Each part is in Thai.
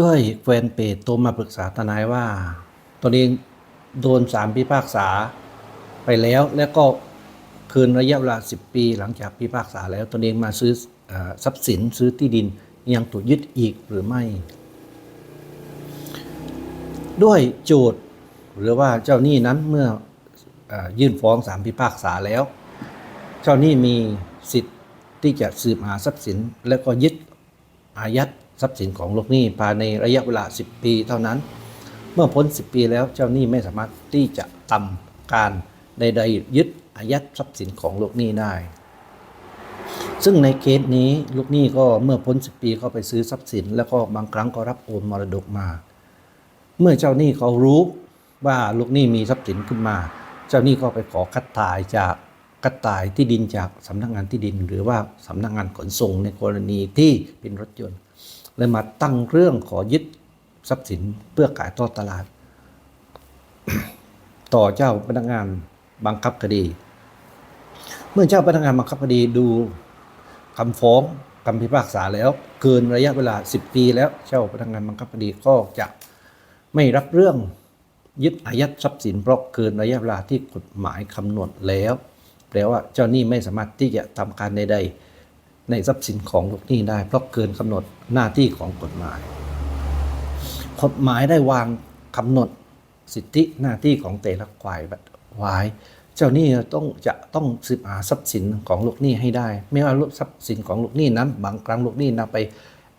ด้วยแฟนเพจโทรมาปรึกษาทนายว่าตนเองโดนสารพิพากษาไปแล้ว แล้วก็คืนระยะเวลา 10 ปีหลังจากพิพากษาแล้วตนเองมาซื้ออทรัพย์สินซื้อที่ดินยังถูกยึดอีกหรือไม่ ด้วยโจทย์หรือว่าเจ้าหนี้นั้นเมื่ออยื่นฟ้องศาลพิพากษาแล้ว เจ้าหนี้มีสิทธิ์ที่จะสืบหาทรัพย์สิน แล้วก็ยึดอายัด ทรัพย์สินของลูกหนี้ภายในระยะเวลา 10 ปีเท่านั้น เมื่อพ้น 10 ปีแล้วเจ้าหนี้ไม่สามารถที่จะทำการใดๆยึดอายัดทรัพย์สินของลูกหนี้ได้ ซึ่งในเคสนี้ลูกหนี้ก็เมื่อพ้น 10 ปีก็ไปซื้อทรัพย์สิน แล้วก็บางครั้งก็รับโอนมรดกมา เมื่อเจ้าหนี้เขารู้ว่าลูกหนี้มีทรัพย์สินขึ้นมา เจ้าหนี้ก็ไปขอคัดถ่ายจากคัดถ่ายที่ดินจากสำนักงานที่ดิน หรือว่าสำนักงานขนส่งในกรณีที่เป็นรถยนต์ เลยมาตั้งเรื่องขอยึดทรัพย์สินเพื่อขายทอดตลาด ต่อเจ้าพนักงานบังคับคดี เมื่อเจ้าพนักงานบังคับคดีดูคำฟ้องคำพิพากษาแล้ว เกินระยะเวลา 10 ปีแล้วเจ้าพนักงานบังคับคดีก็จะไม่รับเรื่องยึดอายัดทรัพย์สินเพราะเกินระยะเวลาที่กฎหมายกำหนดแล้วแปลว่าเจ้าหนี้ไม่สามารถที่จะทำการใดๆ ในทรัพย์สินของลูกหนี้ได้ เพราะเกินกำหนดหน้าที่ของกฎหมาย กฎหมายได้วางกำหนดสิทธิหน้าที่ของแต่ละฝ่ายไว้เจ้าหนี้ต้องจะต้องสืบหาทรัพย์สินของลูกหนี้ให้ได้ ไม่ว่าทรัพย์สินของลูกหนี้นั้น บางครั้งลูกหนี้นำไป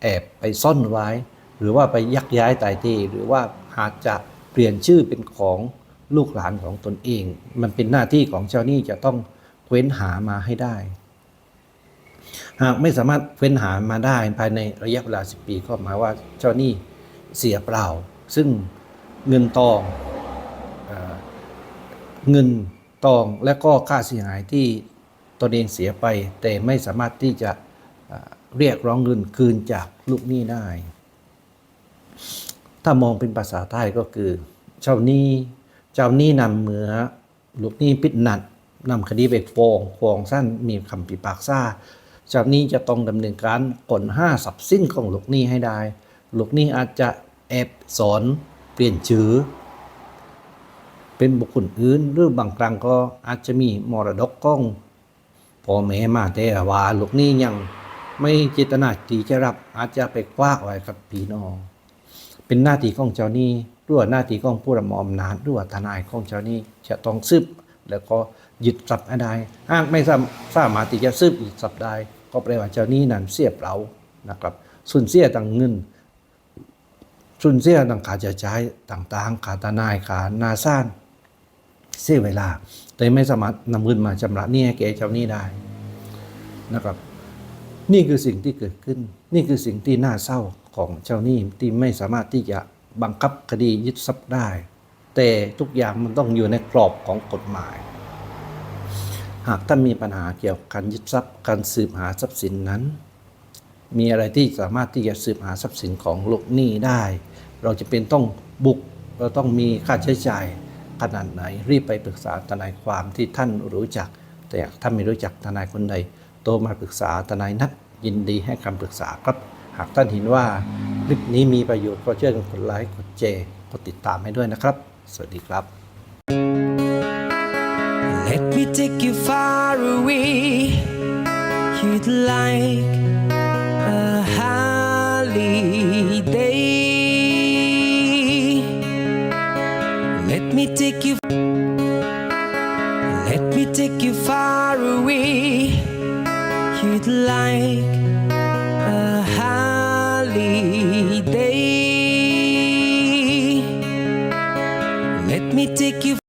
แอบไปซ่อนไว้ หรือว่าไปยักย้ายตายที่หรือว่าอาจจะเปลี่ยนชื่อเป็นของลูกหลานของตนเอง มันเป็นหน้าที่ของเจ้าหนี้จะต้องเว้นหามาให้ได้ หากไม่สามารถเฟ้นหามาได้ภายในระยะเวลา 10 ปีก็หมายว่าเจ้าหนี้เสียเปล่า ซึ่งเงินตองเงินตองและก็ค่าเสียหายที่ตนเองเสียไป แต่ไม่สามารถที่จะเรียกร้องเงินคืนจากลูกหนี้ได้ ถ้ามองเป็นภาษาใต้ก็คือ เจ้าหนี้เจ้าหนี้นำเหมือลูกหนี้ปิดหนัดนำคดีไปฟ้องฟ้องสั้นมีคำพิพากษา จาหนี้จะต้องดำเนินการกลห้าสับสิ้นของลูกหนี้ให้ได้ ลูกหนี้อาจจะแอบสอนเปลี่ยนชื่อ เป็นบุคคลอื่นหรือบางครั้งก็อาจจะมีมรดกก้องพ่อแม่มาแต่ว่าลูกหนี้ยังไม่เจตนาที่จะรับอาจจะไปคว้ากไว้กับพี่น้อง เป็นหน้าที่ของเจ้าหนี้หรือว่าหน้าที่ของผู้ดำรงอำนาจหรือว่าทนายของเจ้าหนี้จะต้องสืบ แล้วก็ยึดทรัพย์ให้ได้หากไม่สามสามารถที่จะสืบยึดทรัพย์ได้ ก็แปลว่าเจ้าหนี้นั้นเสียเปล่านะครับส่วนเสียต่างเงินส่วนเสียต่างขาใช้จ่ายต่างๆขาทนายขานาซ่านเสียเวลา แต่ไม่สามารถนำเงินมาชำระหนี้ให้แก่เจ้าหนี้ได้นะครับ นี่คือสิ่งที่เกิดขึ้น นี่คือสิ่งที่น่าเศร้าของเจ้าหนี้ที่ไม่สามารถที่จะบังคับคดียึดทรัพย์ได้ แต่ทุกอย่างมันต้องอยู่ในกรอบของกฎหมาย หากท่านมีปัญหาเกี่ยวกับการยึดทรัพย์การสืบหาทรัพย์สินนั้น มีอะไรที่สามารถที่จะสืบหาทรัพย์สินของลูกหนี้ได้ เราจะเป็นต้องบุกเราต้องมีค่าใช้จ่ายขนาดไหน รีบไปปรึกษาทนายความที่ท่านรู้จัก แต่หากท่านไม่รู้จักทนายคนใดโทรมาปรึกษาทนายนัดยินดีให้คำปรึกษาครับ หากท่านเห็นว่าคลิปนี้มีประโยชน์ก็ช่วยกันกดไลค์กดแชร์กดติดตามให้ด้วยนะครับ สวัสดีครับ Let me take you far away. You'd like a holiday. Let me take you. Let me take you far away. You'd like